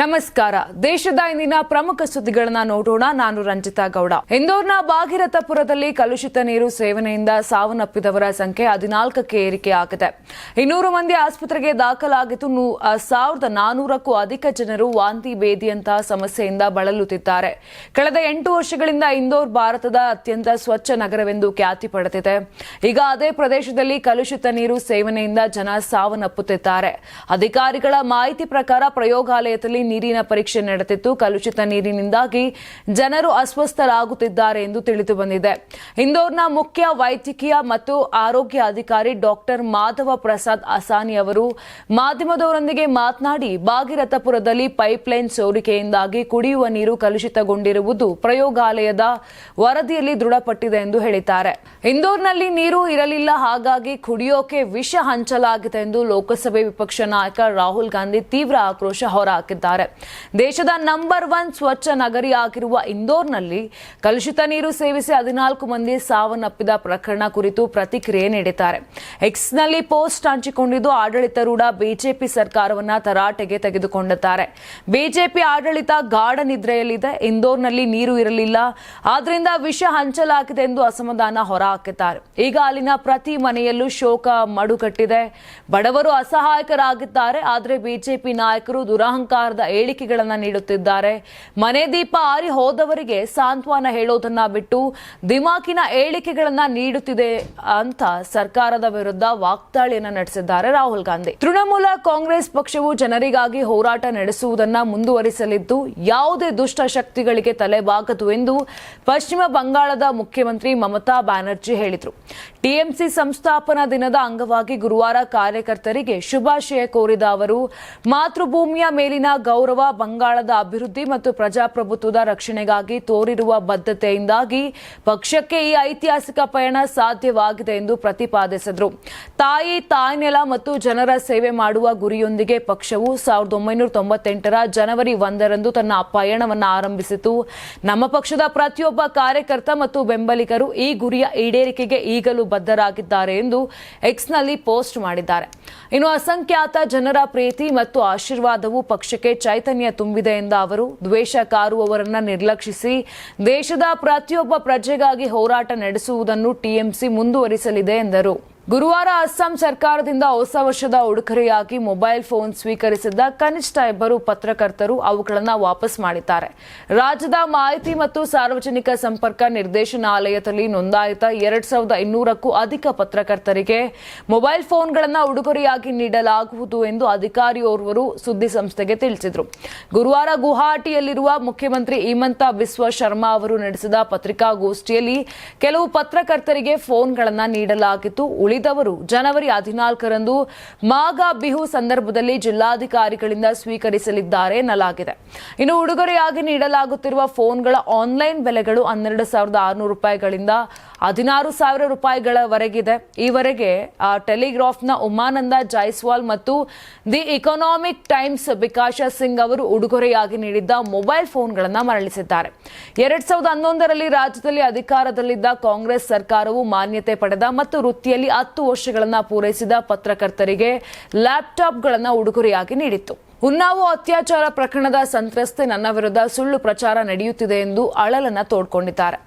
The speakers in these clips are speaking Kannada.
ನಮಸ್ಕಾರ. ದೇಶದ ಇಂದಿನ ಪ್ರಮುಖ ಸುದ್ದಿಗಳನ್ನ ನೋಡೋಣ. ನಾನು ರಂಜಿತಾ ಗೌಡ. ಇಂದೋರ್ನ ಭಾಗೀರಥಪುರದಲ್ಲಿ ಕಲುಷಿತ ನೀರು ಸೇವನೆಯಿಂದ ಸಾವನ್ನಪ್ಪಿದವರ ಸಂಖ್ಯೆ ಹದಿನಾಲ್ಕಕ್ಕೆ ಏರಿಕೆಯಾಗಿದೆ ಇನ್ನೂರು ಮಂದಿ ಆಸ್ಪತ್ರೆಗೆ ದಾಖಲಾಗಿದ್ದು ಸಾವಿರದ ನಾನೂರಕ್ಕೂ ಅಧಿಕ ಜನರು ವಾಂತಿ ಬೇದಿಯಂತಹ ಸಮಸ್ಯೆಯಿಂದ ಬಳಲುತ್ತಿದ್ದಾರೆ. ಕಳೆದ ಎಂಟು ವರ್ಷಗಳಿಂದ ಇಂದೋರ್ ಭಾರತದ ಅತ್ಯಂತ ಸ್ವಚ್ಛ ನಗರವೆಂದು ಖ್ಯಾತಿ ಪಡೆದಿದೆ. ಈಗ ಅದೇ ಪ್ರದೇಶದಲ್ಲಿ ಕಲುಷಿತ ನೀರು ಸೇವನೆಯಿಂದ ಜನ ಸಾವನ್ನಪ್ಪುತ್ತಿದ್ದಾರೆ. ಅಧಿಕಾರಿಗಳ ಮಾಹಿತಿ ಪ್ರಕಾರ ಪ್ರಯೋಗಾಲಯದಲ್ಲಿ ನೀರಿನ ಪರೀಕ್ಷೆ ನಡೆದಿತ್ತು. ಕಲುಷಿತ ನೀರಿನಿಂದಾಗಿ ಜನರು ಅಸ್ವಸ್ಥರಾಗುತ್ತಿದ್ದಾರೆ ಎಂದು ತಿಳಿದು ಬಂದಿದೆ. ಇಂದೋರ್ನ ಮುಖ್ಯ ವೈದ್ಯಕೀಯ ಮತ್ತು ಆರೋಗ್ಯ ಅಧಿಕಾರಿ ಡಾಕ್ಟರ್ ಮಾಧವ ಪ್ರಸಾದ್ ಅಸಾನಿ ಅವರು ಮಾಧ್ಯಮದವರೊಂದಿಗೆ ಮಾತನಾಡಿ, ಭಾಗಿರಥಪುರದಲ್ಲಿ ಪೈಪ್ಲೈನ್ ಸೋರಿಕೆಯಿಂದಾಗಿ ಕುಡಿಯುವ ನೀರು ಕಲುಷಿತಗೊಂಡಿರುವುದು ಪ್ರಯೋಗಾಲಯದ ವರದಿಯಲ್ಲಿ ದೃಢಪಟ್ಟಿದೆ ಎಂದು ಹೇಳಿದ್ದಾರೆ. ಇಂದೋರ್ನಲ್ಲಿ ನೀರು ಇರಲಿಲ್ಲ, ಹಾಗಾಗಿ ಕುಡಿಯೋಕೆ ವಿಷ ಹಂಚಲಾಗಿದೆ ಎಂದು ಲೋಕಸಭೆ ವಿಪಕ್ಷ ನಾಯಕ ರಾಹುಲ್ ಗಾಂಧಿ ತೀವ್ರ ಆಕ್ರೋಶ ಹೊರಹಾಕಿದ್ದಾರೆ. ದೇಶದ ನಂಬರ್ ಒನ್ ಸ್ವಚ್ಛ ನಗರಿ ಆಗಿರುವ ಇಂದೋರ್ನಲ್ಲಿ ಕಲುಷಿತ ನೀರು ಸೇವಿಸಿ ಹದಿನಾಲ್ಕು ಮಂದಿ ಸಾವನ್ನಪ್ಪಿದ ಪ್ರಕರಣ ಕುರಿತು ಪ್ರತಿಕ್ರಿಯೆ ನೀಡಿದ್ದಾರೆ. ಎಕ್ಸ್ನಲ್ಲಿ ಪೋಸ್ಟ್ ಹಂಚಿಕೊಂಡಿದ್ದು ಆಡಳಿತಾರೂಢ ಬಿಜೆಪಿ ಸರ್ಕಾರವನ್ನ ತರಾಟೆಗೆ ತೆಗೆದುಕೊಂಡಿದ್ದಾರೆ. ಬಿಜೆಪಿ ಆಡಳಿತ ಗಾಢ ನಿದ್ರೆಯಲ್ಲಿದೆ. ಇಂದೋರ್ನಲ್ಲಿ ನೀರು ಇರಲಿಲ್ಲ. ಆದ್ರಿಂದ ವಿಷ ಹಂಚಲಾಗಿದೆ ಎಂದು ಅಸಮಾಧಾನ ಹೊರಹಾಕಿದ್ದಾರೆ. ಈಗ ಅಲ್ಲಿನ ಪ್ರತಿ ಮನೆಯಲ್ಲೂ ಶೋಕ ಮಡುಕಟ್ಟಿದೆ ಬಡವರು ಅಸಹಾಯಕರಾಗಿದ್ದಾರೆ. ಆದರೆ ಬಿಜೆಪಿ ನಾಯಕರು ದುರಹಂಕಾರದ ಹೇಳಿಕೆಗಳನ್ನು ನೀಡುತ್ತಿದ್ದಾರೆ. ಮನೆ ದೀಪ ಆರಿ ಹೋದವರಿಗೆ ಸಾಂತ್ವನ ಹೇಳೋದನ್ನ ಬಿಟ್ಟು ದಿಮಾಕಿನ ಹೇಳಿಕೆಗಳನ್ನ ನೀಡುತ್ತಿದೆ ಅಂತ ಸರ್ಕಾರದ ವಿರುದ್ಧ ವಾಗ್ದಾಳಿಯನ್ನ ನಡೆಸಿದ್ದಾರೆ ರಾಹುಲ್ ಗಾಂಧಿ. ತೃಣಮೂಲ ಕಾಂಗ್ರೆಸ್ ಪಕ್ಷವು ಜನರಿಗಾಗಿ ಹೋರಾಟ ನಡೆಸುವುದನ್ನ ಮುಂದುವರಿಸಲಿದ್ದು ಯಾವುದೇ ದುಷ್ಟ ಶಕ್ತಿಗಳಿಗೆ ತಲೆಬಾಗದು ಎಂದು ಪಶ್ಚಿಮ ಬಂಗಾಳದ ಮುಖ್ಯಮಂತ್ರಿ ಮಮತಾ ಬ್ಯಾನರ್ಜಿ ಹೇಳಿದರು. ಟಿಎಂಸಿ ಸಂಸ್ಥಾಪನಾ ದಿನದ ಅಂಗವಾಗಿ ಗುರುವಾರ ಕಾರ್ಯಕರ್ತರಿಗೆ ಶುಭಾಶಯ ಕೋರಿದ ಅವರು, ಮಾತೃಭೂಮಿಯ ಮೇಲಿನ ಗೌರವ, ಬಂಗಾಳದ ಅಭಿವೃದ್ಧಿ ಮತ್ತು ಪ್ರಜಾಪ್ರಭುತ್ವದ ರಕ್ಷಣೆಗಾಗಿ ತೋರಿರುವ ಬದ್ಧತೆಯಿಂದಾಗಿ ಪಕ್ಷಕ್ಕೆ ಈ ಐತಿಹಾಸಿಕ ಪಯಣ ಸಾಧ್ಯವಾಗಿದೆ ಎಂದು ಪ್ರತಿಪಾದಿಸಿದರು. ತಾಯಿ, ತಾಯ್ನೆಲ ಮತ್ತು ಜನರ ಸೇವೆ ಮಾಡುವ ಗುರಿಯೊಂದಿಗೆ ಪಕ್ಷವು ಸಾವಿರದ ಒಂಬೈನೂರ ತೊಂಬತ್ತೆಂಟರ ಜನವರಿ ಒಂದರಂದು ತನ್ನ ಪಯಣವನ್ನು ಆರಂಭಿಸಿತು. ನಮ್ಮ ಪಕ್ಷದ ಪ್ರತಿಯೊಬ್ಬ ಕಾರ್ಯಕರ್ತ ಮತ್ತು ಬೆಂಬಲಿಗರು ಈ ಗುರಿಯ ಈಡೇರಿಕೆಗೆ ಈಗಲೂ ಬದ್ಧರಾಗಿದ್ದಾರೆ ಎಂದು ಎಕ್ಸ್ನಲ್ಲಿ ಪೋಸ್ಟ್ ಮಾಡಿದ್ದಾರೆ. ಇನ್ನು ಅಸಂಖ್ಯಾತ ಜನರ ಪ್ರೀತಿ ಮತ್ತು ಆಶೀರ್ವಾದವು ಪಕ್ಷಕ್ಕೆ ಚೈತನ್ಯ ತುಂಬಿದೆ ಎಂದ ಅವರು, ದ್ವೇಷ ಕಾರುವವರನ್ನ ನಿರ್ಲಕ್ಷಿಸಿ ದೇಶದ ಪ್ರತಿಯೊಬ್ಬ ಪ್ರಜೆಗಾಗಿ ಹೋರಾಟ ನಡೆಸುವುದನ್ನು ಟಿಎಂಸಿ ಮುಂದುವರಿಸಲಿದೆ ಎಂದರು. ಗುರುವಾರ ಅಸ್ಸಾಂ ಸರ್ಕಾರದಿಂದ ಹೊಸ ವರ್ಷದ ಉಡುಗೊರೆಯಾಗಿ ಮೊಬೈಲ್ ಫೋನ್ ಸ್ವೀಕರಿಸಿದ್ದ ಕನಿಷ್ಠ ಇಬ್ಬರು ಪತ್ರಕರ್ತರು ಅವುಗಳನ್ನು ವಾಪಸ್ ಮಾಡಿದ್ದಾರೆ. ರಾಜ್ಯದ ಮಾಹಿತಿ ಮತ್ತು ಸಾರ್ವಜನಿಕ ಸಂಪರ್ಕ ನಿರ್ದೇಶನಾಲಯದಲ್ಲಿ ನೋಂದಾಯಿತ ಎರಡ್ ಸಾವಿರದ ಇನ್ನೂರಕ್ಕೂ ಅಧಿಕ ಪತ್ರಕರ್ತರಿಗೆ ಮೊಬೈಲ್ ಫೋನ್ಗಳನ್ನು ಉಡುಗೊರೆಯಾಗಿ ನೀಡಲಾಗುವುದು ಎಂದು ಅಧಿಕಾರಿಯೋರ್ವರು ಸುದ್ದಿ ಸಂಸ್ಥೆಗೆ ತಿಳಿಸಿದರು. ಗುರುವಾರ ಗುವಾಹಟಿಯಲ್ಲಿರುವ ಮುಖ್ಯಮಂತ್ರಿ ಹಿಮಂತ ಬಿಸ್ವ ಶರ್ಮಾ ಅವರು ನಡೆಸಿದ ಪತ್ರಿಕಾಗೋಷ್ಠಿಯಲ್ಲಿ ಕೆಲವು ಪತ್ರಕರ್ತರಿಗೆ ಫೋನ್ಗಳನ್ನು ನೀಡಲಾಗಿತ್ತು. ಉಳಿದವರು ಜನವರಿ ಹದಿನಾಲ್ಕರಂದು ಮಾಘ ಬಿಹು ಸಂದರ್ಭದಲ್ಲಿ ಜಿಲ್ಲಾಧಿಕಾರಿಗಳಿಂದ ಸ್ವೀಕರಿಸಲಿದ್ದಾರೆ ಎನ್ನಲಾಗಿದೆ. ಇನ್ನು ಉಡುಗೊರೆಯಾಗಿ ನೀಡಲಾಗುತ್ತಿರುವ ಫೋನ್ಗಳ ಆನ್ಲೈನ್ ಬೆಲೆಗಳು ಹನ್ನೆರಡು ಸಾವಿರದ ಆರುನೂರು ರೂಪಾಯಿಗಳಿಂದ ಹದಿನಾರು ಸಾವಿರ ರೂಪಾಯಿಗಳವರೆಗಿದೆ. ಈವರೆಗೆ ಟೆಲಿಗ್ರಾಫ್ನ ಉಮಾನಂದ ಜೈಸ್ವಾಲ್ ಮತ್ತು the Economic Times Vikash Singh ಅವರು ಉಡುಗೊರೆಯಾಗಿ ನೀಡಿದ್ದ ಮೊಬೈಲ್ ಫೋನ್ಗಳನ್ನು ಮರಳಿಸಿದ್ದಾರೆ. ಎರಡ್ ಸಾವಿರದ ಹನ್ನೊಂದರಲ್ಲಿ ರಾಜ್ಯದಲ್ಲಿ ಅಧಿಕಾರದಲ್ಲಿದ್ದ ಕಾಂಗ್ರೆಸ್ ಸರ್ಕಾರವು ಮಾನ್ಯತೆ ಪಡೆದ ಮತ್ತು ವೃತ್ತಿಯಲ್ಲಿ ಹತ್ತು ವರ್ಷಗಳನ್ನು ಪೂರೈಸಿದ ಪತ್ರಕರ್ತರಿಗೆ ಲ್ಯಾಪ್ಟಾಪ್ಗಳನ್ನು ಉಡುಗೊರೆಯಾಗಿ ನೀಡಿತ್ತು. ಉನ್ನಾವು ಅತ್ಯಾಚಾರ ಪ್ರಕರಣದ ಸಂತ್ರಸ್ತೆ ನನ್ನ ವಿರುದ್ಧ ಸುಳ್ಳು ಪ್ರಚಾರ ನಡೆಯುತ್ತಿದೆ ಎಂದು ಅಳಲನ್ನ ತೋಡ್ಕೊಂಡಿದ್ದಾರೆ.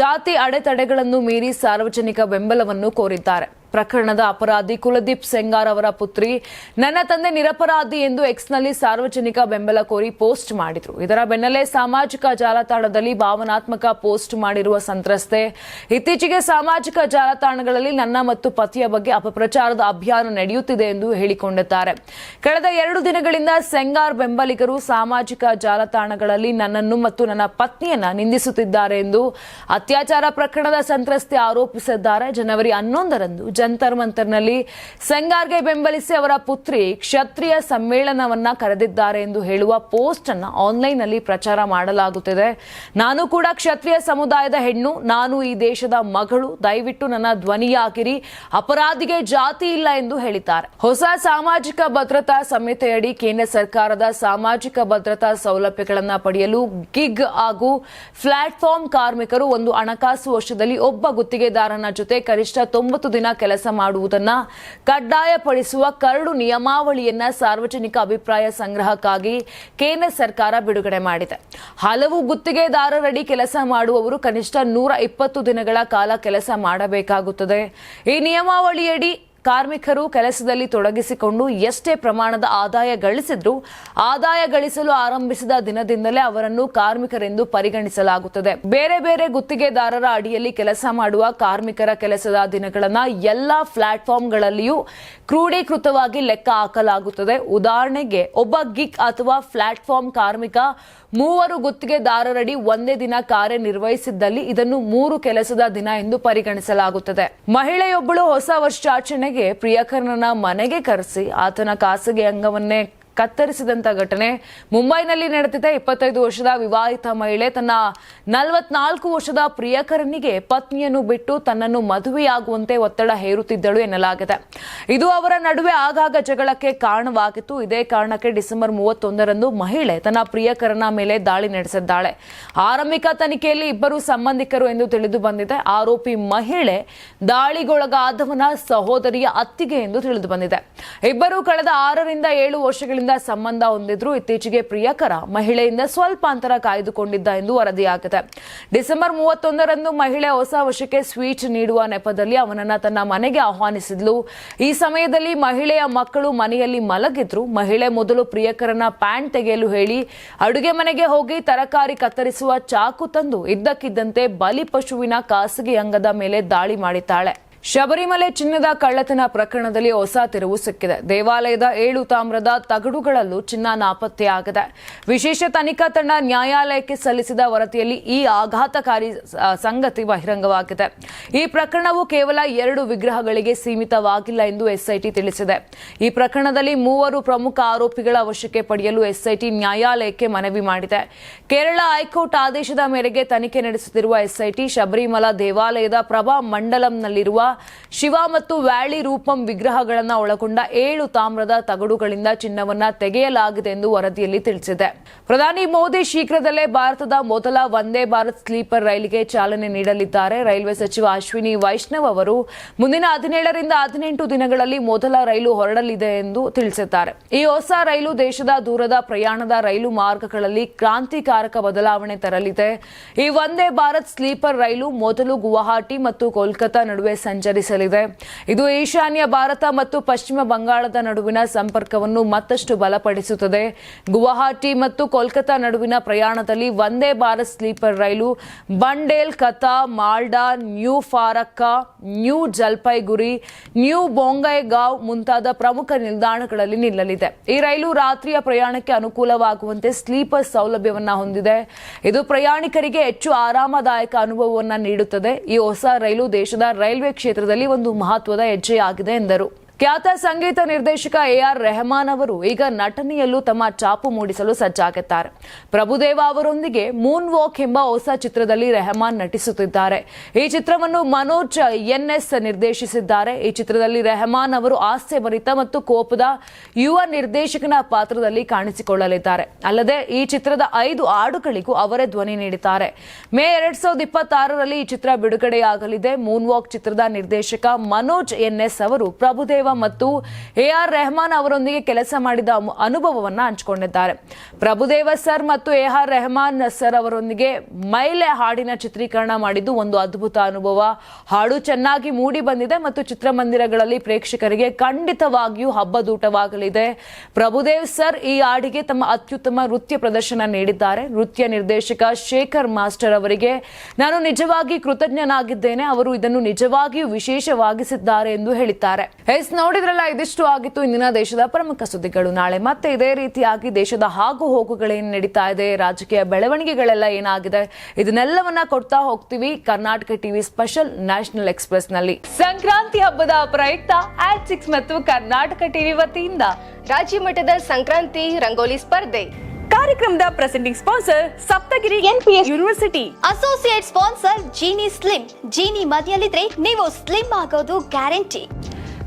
ಜಾತಿ ಅಡೆತಡೆಗಳನ್ನು ಮೀರಿ ಸಾರ್ವಜನಿಕ ಬೆಂಬಲವನ್ನು ಕೋರಿದ್ದಾರೆ. ಪ್ರಕರಣದ ಅಪರಾಧಿ ಕುಲದೀಪ್ ಸೆಂಗಾರ್ ಅವರ ಪುತ್ರಿ ನನ್ನ ತಂದೆ ನಿರಪರಾಧಿ ಎಂದು ಎಕ್ಸ್ನಲ್ಲಿ ಸಾರ್ವಜನಿಕ ಬೆಂಬಲ ಕೋರಿ ಪೋಸ್ಟ್ ಮಾಡಿದ್ರು. ಇದರ ಬೆನ್ನಲ್ಲೇ ಸಾಮಾಜಿಕ ಜಾಲತಾಣದಲ್ಲಿ ಭಾವನಾತ್ಮಕ ಪೋಸ್ಟ್ ಮಾಡಿರುವ ಸಂತ್ರಸ್ತೆ. ಇತ್ತೀಚೆಗೆ ಸಾಮಾಜಿಕ ಜಾಲತಾಣಗಳಲ್ಲಿ ನನ್ನ ಮತ್ತು ಪತಿಯ ಬಗ್ಗೆ ಅಪಪ್ರಚಾರದ ಅಭಿಯಾನ ನಡೆಯುತ್ತಿದೆ ಎಂದು ಹೇಳಿಕೊಂಡಿದ್ದಾರೆ. ಕಳೆದ ಎರಡು ದಿನಗಳಿಂದ ಸೆಂಗಾರ್ ಬೆಂಬಲಿಗರು ಸಾಮಾಜಿಕ ಜಾಲತಾಣಗಳಲ್ಲಿ ನನ್ನನ್ನು ಮತ್ತು ನನ್ನ ಪತ್ನಿಯನ್ನ ನಿಂದಿಸುತ್ತಿದ್ದಾರೆ ಎಂದು ಅತ್ಯಾಚಾರ ಪ್ರಕರಣದ ಸಂತ್ರಸ್ತೆ ಆರೋಪಿಸಿದ್ದಾರೆ. ಜನವರಿ ಹನ್ನೊಂದರಂದು ಜಂತರ್ ಮಂತರ್ನಲ್ಲಿ ಸೆಂಗಾರ್ಗೆ ಬೆಂಬಲಿಸಿ ಅವರ ಪುತ್ರಿ ಕ್ಷತ್ರಿಯ ಸಮ್ಮೇಳನವನ್ನ ಕರೆದಿದ್ದಾರೆ ಎಂದು ಹೇಳುವ ಪೋಸ್ಟ್ ಅನ್ನ ಆನ್ಲೈನ್ನಲ್ಲಿ ಪ್ರಚಾರ ಮಾಡಲಾಗುತ್ತಿದೆ. ನಾನು ಕೂಡ ಕ್ಷತ್ರಿಯ ಸಮುದಾಯದ ಹೆಣ್ಣು. ನಾನು ಈ ದೇಶದ ಮಗಳು. ದಯವಿಟ್ಟು ನನ್ನ ಧ್ವನಿಯಾಗಿರಿ. ಅಪರಾಧಿಗೆ ಜಾತಿ ಇಲ್ಲ ಎಂದು ಹೇಳಿದ್ದಾರೆ. ಹೊಸ ಸಾಮಾಜಿಕ ಭದ್ರತಾ ಸಂಹಿತೆಯಡಿ ಕೇಂದ್ರ ಸರ್ಕಾರದ ಸಾಮಾಜಿಕ ಭದ್ರತಾ ಸೌಲಭ್ಯಗಳನ್ನು ಪಡೆಯಲು ಗಿಗ್ ಹಾಗೂ ಪ್ಲಾಟ್ಫಾರ್ಮ್ ಕಾರ್ಮಿಕರು ಒಂದು ಹಣಕಾಸು ವರ್ಷದಲ್ಲಿ ಒಬ್ಬ ಗುತ್ತಿಗೆದಾರನ ಜೊತೆ ಕನಿಷ್ಠ ತೊಂಬತ್ತು ದಿನ ಕೆಲಸ ಕೆಲಸ ಮಾಡುವುದನ್ನ ಕಡ್ಡಾಯಪಡಿಸುವ ಕರಡು ನಿಯಮಾವಳಿಯನ್ನ ಸಾರ್ವಜನಿಕ ಅಭಿಪ್ರಾಯ ಸಂಗ್ರಹಕ್ಕಾಗಿ ಕೇಂದ್ರ ಸರ್ಕಾರ ಬಿಡುಗಡೆ ಮಾಡಿದೆ. ಹಲವು ಗುತ್ತಿಗೆದಾರರಡಿ ಕೆಲಸ ಮಾಡುವವರು ಕನಿಷ್ಠ ನೂರ ಇಪ್ಪತ್ತು ದಿನಗಳ ಕಾಲ ಕೆಲಸ ಮಾಡಬೇಕಾಗುತ್ತದೆ. ಈ ನಿಯಮಾವಳಿಯಡಿ ಕಾರ್ಮಿಕರು ಕೆಲಸದಲ್ಲಿ ತೊಡಗಿಸಿಕೊಂಡು ಎಷ್ಟೇ ಪ್ರಮಾಣದ ಆದಾಯ ಗಳಿಸಿದ್ರು ಆದಾಯ ಗಳಿಸಲು ಆರಂಭಿಸಿದ ದಿನದಿಂದಲೇ ಅವರನ್ನು ಕಾರ್ಮಿಕರೆಂದು ಪರಿಗಣಿಸಲಾಗುತ್ತದೆ. ಬೇರೆ ಬೇರೆ ಗುತ್ತಿಗೆದಾರರ ಅಡಿಯಲ್ಲಿ ಕೆಲಸ ಮಾಡುವ ಕಾರ್ಮಿಕರ ಕೆಲಸದ ದಿನಗಳನ್ನ ಎಲ್ಲಾ ಪ್ಲಾಟ್ಫಾರ್ಮ್ಗಳಲ್ಲಿಯೂ ಕ್ರೋಢೀಕೃತವಾಗಿ ಲೆಕ್ಕ ಹಾಕಲಾಗುತ್ತದೆ. ಉದಾಹರಣೆಗೆ, ಒಬ್ಬ ಗಿಗ್ ಅಥವಾ ಪ್ಲಾಟ್ಫಾರ್ಮ್ ಕಾರ್ಮಿಕ ಮೂವರು ಗುತ್ತಿಗೆದಾರರಡಿ ಒಂದೇ ದಿನ ಕಾರ್ಯನಿರ್ವಹಿಸಿದ್ದಲ್ಲಿ ಇದನ್ನು ಮೂರು ಕೆಲಸದ ದಿನ ಎಂದು ಪರಿಗಣಿಸಲಾಗುತ್ತದೆ. ಮಹಿಳೆಯೊಬ್ಬಳು ಹೊಸ ವರ್ಷಾಚರಣೆಗೆ ಪ್ರಿಯಕರನನ್ನ ಮನೆಗೆ ಕರೆಸಿ ಆತನ ಖಾಸಗಿ ಅಂಗವನ್ನೇ ಕತ್ತರಿಸಿದಂತ ಘಟನೆ ಮುಂಬೈನಲ್ಲಿ ನಡೆದಿದೆ. ಇಪ್ಪತ್ತೈದು ವರ್ಷದ ವಿವಾಹಿತ ಮಹಿಳೆ ತನ್ನ ನಲವತ್ನಾಲ್ಕು ವರ್ಷದ ಪ್ರಿಯಕರನಿಗೆ ಪತ್ನಿಯನ್ನು ಬಿಟ್ಟು ತನ್ನನ್ನು ಮದುವೆಯಾಗುವಂತೆ ಒತ್ತಡ ಹೇರುತ್ತಿದ್ದಳು ಎನ್ನಲಾಗಿದೆ. ಇದು ಅವರ ನಡುವೆ ಆಗಾಗ ಜಗಳಕ್ಕೆ ಕಾರಣವಾಗಿತ್ತು. ಇದೇ ಕಾರಣಕ್ಕೆ ಡಿಸೆಂಬರ್ ಮೂವತ್ತೊಂದರಂದು ಮಹಿಳೆ ತನ್ನ ಪ್ರಿಯಕರನ ಮೇಲೆ ದಾಳಿ ನಡೆಸಿದ್ದಾಳೆ. ಆರಂಭಿಕ ತನಿಖೆಯಲ್ಲಿ ಇಬ್ಬರು ಸಂಬಂಧಿಕರು ಎಂದು ತಿಳಿದು ಬಂದಿದೆ. ಆರೋಪಿ ಮಹಿಳೆ ದಾಳಿಗೊಳಗಾದವನ ಸಹೋದರಿಯ ಅತ್ತಿಗೆ ಎಂದು ತಿಳಿದು ಬಂದಿದೆ. ಇಬ್ಬರು ಕಳೆದ ಆರರಿಂದ ಏಳು ವರ್ಷಗಳಿಂದ ಸಂಬಂಧ ಹೊಂದಿದ್ರು. ಇತ್ತೀಚೆಗೆ ಪ್ರಿಯಕರ ಮಹಿಳೆಯಿಂದ ಸ್ವಲ್ಪ ಅಂತರ ಕಾಯ್ದುಕೊಂಡಿದ್ದ ಎಂದು ವರದಿಯಾಗಿದೆ. ಡಿಸೆಂಬರ್ ಮೂವತ್ತೊಂದರಂದು ಮಹಿಳೆ ಹೊಸ ವರ್ಷಕ್ಕೆ ಸ್ವೀಟ್ ನೀಡುವ ನೆಪದಲ್ಲಿ ಅವನನ್ನ ತನ್ನ ಮನೆಗೆ ಆಹ್ವಾನಿಸಿದ್ಲು. ಈ ಸಮಯದಲ್ಲಿ ಮಹಿಳೆಯ ಮಕ್ಕಳು ಮನೆಯಲ್ಲಿ ಮಲಗಿದ್ರು. ಮಹಿಳೆ ಮೊದಲು ಪ್ರಿಯಕರನ ಪ್ಯಾಂಟ್ ತೆಗೆಯಲು ಹೇಳಿ, ಅಡುಗೆ ಮನೆಗೆ ಹೋಗಿ ತರಕಾರಿ ಕತ್ತರಿಸುವ ಚಾಕು ತಂದು ಇದ್ದಕ್ಕಿದ್ದಂತೆ ಬಲಿ ಪಶುವಿನ ಖಾಸಗಿ ಅಂಗದ ಮೇಲೆ ದಾಳಿ ಮಾಡಿದ್ದಾಳೆ. ಶಬರಿಮಲೆ ಚಿನ್ನದ ಕಳ್ಳತನ ಪ್ರಕರಣದಲ್ಲಿ ಹೊಸ ತಿರುವು ಸಿಕ್ಕಿದೆ. ದೇವಾಲಯದ ಏಳು ತಾಮ್ರದ ತಗಡುಗಳಲ್ಲೂ ಚಿನ್ನ ನಾಪತ್ತೆಯಾಗಿದೆ ವಿಶೇಷ ತನಿಖಾ ತಂಡ ನ್ಯಾಯಾಲಯಕ್ಕೆ ಸಲ್ಲಿಸಿದ ವರದಿಯಲ್ಲಿ ಈ ಆಘಾತಕಾರಿ ಸಂಗತಿ ಬಹಿರಂಗವಾಗಿದೆ. ಈ ಪ್ರಕರಣವು ಕೇವಲ ಎರಡು ವಿಗ್ರಹಗಳಿಗೆ ಸೀಮಿತವಾಗಿಲ್ಲ ಎಂದು ಎಸ್ಐಟಿ ತಿಳಿಸಿದೆ. ಈ ಪ್ರಕರಣದಲ್ಲಿ ಮೂವರು ಪ್ರಮುಖ ಆರೋಪಿಗಳ ವಶಕ್ಕೆ ಪಡೆಯಲು ಎಸ್ಐಟಿ ನ್ಯಾಯಾಲಯಕ್ಕೆ ಮನವಿ ಮಾಡಿದೆ. ಕೇರಳ ಹೈಕೋರ್ಟ್ ಆದೇಶದ ಮೇರೆಗೆ ತನಿಖೆ ನಡೆಸುತ್ತಿರುವ ಎಸ್ಐಟಿ ಶಬರಿಮಲಾ ದೇವಾಲಯದ ಪ್ರಭಾ ಮಂಡಲಂನಲ್ಲಿರುವ ಶಿವ ಮತ್ತು ವ್ಯಾಳಿ ರೂಪಂ ವಿಗ್ರಹಗಳನ್ನು ಒಳಗೊಂಡ ಏಳು ತಾಮ್ರದ ತಗಡುಗಳಿಂದ ಚಿನ್ನವನ್ನ ತೆಗೆಯಲಾಗಿದೆ ಎಂದು ವರದಿಯಲ್ಲಿ ತಿಳಿಸಿದೆ. ಪ್ರಧಾನಿ ಮೋದಿ ಶೀಘ್ರದಲ್ಲೇ ಭಾರತದ ಮೊದಲ ವಂದೇ ಭಾರತ್ ಸ್ಲೀಪರ್ ರೈಲಿಗೆ ಚಾಲನೆ ನೀಡಲಿದ್ದಾರೆ. ರೈಲ್ವೆ ಸಚಿವ ಅಶ್ವಿನಿ ವೈಷ್ಣವ್ ಅವರು ಮುಂದಿನ ಹದಿನೇಳರಿಂದ ಹದಿನೆಂಟು ದಿನಗಳಲ್ಲಿ ಮೊದಲ ರೈಲು ಹೊರಡಲಿದೆ ಎಂದು ತಿಳಿಸಿದ್ದಾರೆ. ಈ ಹೊಸ ರೈಲು ದೇಶದ ದೂರದ ಪ್ರಯಾಣದ ರೈಲು ಮಾರ್ಗಗಳಲ್ಲಿ ಕ್ರಾಂತಿಕಾರಕ ಬದಲಾವಣೆ ತರಲಿದೆ. ಈ ವಂದೇ ಭಾರತ್ ಸ್ಲೀಪರ್ ರೈಲು ಮೊದಲು ಗುವಾಹಟಿ ಮತ್ತು ಕೋಲ್ಕತ್ತಾ ನಡುವೆ ಸಂಚರಿಸಲಿದೆ. ಇದು ಈಶಾನ್ಯ ಭಾರತ ಮತ್ತು ಪಶ್ಚಿಮ ಬಂಗಾಳದ ನಡುವಿನ ಸಂಪರ್ಕವನ್ನು ಮತ್ತಷ್ಟು ಬಲಪಡಿಸುತ್ತದೆ. ಗುವಾಹಟಿ ಮತ್ತು ಕೋಲ್ಕತಾ ನಡುವಿನ ಪ್ರಯಾಣದಲ್ಲಿ ವಂದೇ ಭಾರತ್ ಸ್ಲೀಪರ್ ರೈಲು, Bandel, ಕತಾ, Malda, new Farakka, new Jalpaiguri, new Bongaigaon ಮುಂತಾದ ಪ್ರಮುಖ ನಿಲ್ದಾಣಗಳಲ್ಲಿ ನಿಲ್ಲಲಿದೆ. ಈ ರೈಲು ರಾತ್ರಿಯ ಪ್ರಯಾಣಕ್ಕೆ ಅನುಕೂಲವಾಗುವಂತೆ ಸ್ಲೀಪರ್ ಸೌಲಭ್ಯವನ್ನ ಹೊಂದಿದೆ. ಇದು ಪ್ರಯಾಣಿಕರಿಗೆ ಹೆಚ್ಚು ಆರಾಮದಾಯಕ ಅನುಭವವನ್ನ ನೀಡುತ್ತದೆ. ಈ ಹೊಸ ರೈಲು ದೇಶದ ರೈಲ್ವೆ ಕ್ಷೇತ್ರದಲ್ಲಿ ಒಂದು ಮಹತ್ವದ ಹೆಜ್ಜೆಯಾಗಿದೆ ಎಂದರು. ಖ್ಯಾತ ಸಂಗೀತ ನಿರ್ದೇಶಕ ಎ ಆರ್ ರೆಹಮಾನ್ ಅವರು ಈಗ ನಟನೆಯಲ್ಲೂ ತಮ್ಮ ಚಾಪು ಮೂಡಿಸಲು ಸಜ್ಜಾಗುತ್ತಾರೆ ಪ್ರಭುದೇವ ಅವರೊಂದಿಗೆ ಮೂನ್ ವಾಕ್ ಎಂಬ ಹೊಸ ಚಿತ್ರದಲ್ಲಿ ರೆಹಮಾನ್ ನಟಿಸುತ್ತಿದ್ದಾರೆ. ಈ ಚಿತ್ರವನ್ನು ಮನೋಜ್ ಎನ್ಎಸ್ ನಿರ್ದೇಶಿಸಿದ್ದಾರೆ. ಈ ಚಿತ್ರದಲ್ಲಿ ರೆಹಮಾನ್ ಅವರು ಹಾಸ್ಯಭರಿತ ಮತ್ತು ಕೋಪದ ಯುವ ನಿರ್ದೇಶಕನ ಪಾತ್ರದಲ್ಲಿ ಕಾಣಿಸಿಕೊಳ್ಳಲಿದ್ದಾರೆ. ಅಲ್ಲದೆ ಈ ಚಿತ್ರದ ಐದು ಹಾಡುಗಳಿಗೂ ಅವರೇ ಧ್ವನಿ ನೀಡಿದ್ದಾರೆ. ಮೇ ಎರಡ್ ಸಾವಿರದ ಇಪ್ಪತ್ತಾರರಲ್ಲಿ ಈ ಚಿತ್ರ ಬಿಡುಗಡೆಯಾಗಲಿದೆ. ಮೂನ್ ವಾಕ್ ಚಿತ್ರದ ನಿರ್ದೇಶಕ ಮನೋಜ್ ಎನ್ಎಸ್ ಅವರು ಪ್ರಭುದೇವ ಮತ್ತು ಎ ಆರ್ ರೆಹಮಾನ್ ಅವರೊಂದಿಗೆ ಕೆಲಸ ಮಾಡಿದ ಅನುಭವವನ್ನು ಹಂಚಿಕೊಂಡಿದ್ದಾರೆ. ಪ್ರಭುದೇವ ಸರ್ ಮತ್ತು ಎ ಆರ್ ರೆಹಮಾನ್ ಸರ್ ಅವರೊಂದಿಗೆ ಮೈಲೆ ಹಾಡಿನ ಚಿತ್ರೀಕರಣ ಮಾಡಿದ್ದು ಒಂದು ಅದ್ಭುತ ಅನುಭವ. ಹಾಡು ಚೆನ್ನಾಗಿ ಮೂಡಿ ಬಂದಿದೆ ಮತ್ತು ಚಿತ್ರಮಂದಿರಗಳಲ್ಲಿ ಪ್ರೇಕ್ಷಕರಿಗೆ ಖಂಡಿತವಾಗಿಯೂ ಹಬ್ಬದೂಟವಾಗಲಿದೆ. ಪ್ರಭುದೇವ್ ಸರ್ ಈ ಹಾಡಿಗೆ ತಮ್ಮ ಅತ್ಯುತ್ತಮ ನೃತ್ಯ ಪ್ರದರ್ಶನ ನೀಡಿದ್ದಾರೆ. ನೃತ್ಯ ನಿರ್ದೇಶಕ ಶೇಖರ್ ಮಾಸ್ಟರ್ ಅವರಿಗೆ, ನಾನು ನಿಜವಾಗಿ ಕೃತಜ್ಞನಾಗಿದ್ದೇನೆ. ಅವರು ಇದನ್ನು ನಿಜವಾಗಿಯೂ ವಿಶೇಷವಾಗಿಸಿದ್ದಾರೆ ಎಂದು ಹೇಳಿದ್ದಾರೆ. ಎಸ್. ನೋಡಿದ್ರಲ್ಲ ಇದಿಷ್ಟು ಆಗಿತ್ತು. ಇಂದಿನ ದೇಶದ ಪ್ರಮುಖ ಸುದ್ದಿಗಳು. ನಾಳೆ ಮತ್ತೆ ಇದೇ ರೀತಿಯಾಗಿ ದೇಶದ ಆಗು ಹೋಗುಗಳೇನು ನಡೀತಾ ಇದೆ ರಾಜಕೀಯ ಬೆಳವಣಿಗೆಗಳೆಲ್ಲ ಏನಾಗಿದೆ ಇದನ್ನೆಲ್ಲವನ್ನ ಕೊಡ್ತಾ ಹೋಗ್ತೀವಿ ಕರ್ನಾಟಕ ಟಿವಿ ಸ್ಪೆಷಲ್ ನ್ಯಾಷನಲ್ ಎಕ್ಸ್ಪ್ರೆಸ್ನಲ್ಲಿ ಸಂಕ್ರಾಂತಿ ಹಬ್ಬದ ಪ್ರಯುಕ್ತ ಆಟ್ ಸಿಕ್ಸ್ ಮತ್ತು ಕರ್ನಾಟಕ ಟಿವಿ ವತಿಯಿಂದ ರಾಜ್ಯ ಮಟ್ಟದ ಸಂಕ್ರಾಂತಿ ರಂಗೋಲಿ ಸ್ಪರ್ಧೆ. ಕಾರ್ಯಕ್ರಮದ presenting sponsor Saptagiri NPS university associate sponsor Genie slim. Genie ಮನೆಯಲ್ಲಿದ್ರೆ ನೀವು ಸ್ಲಿಮ್ ಆಗೋದು guarantee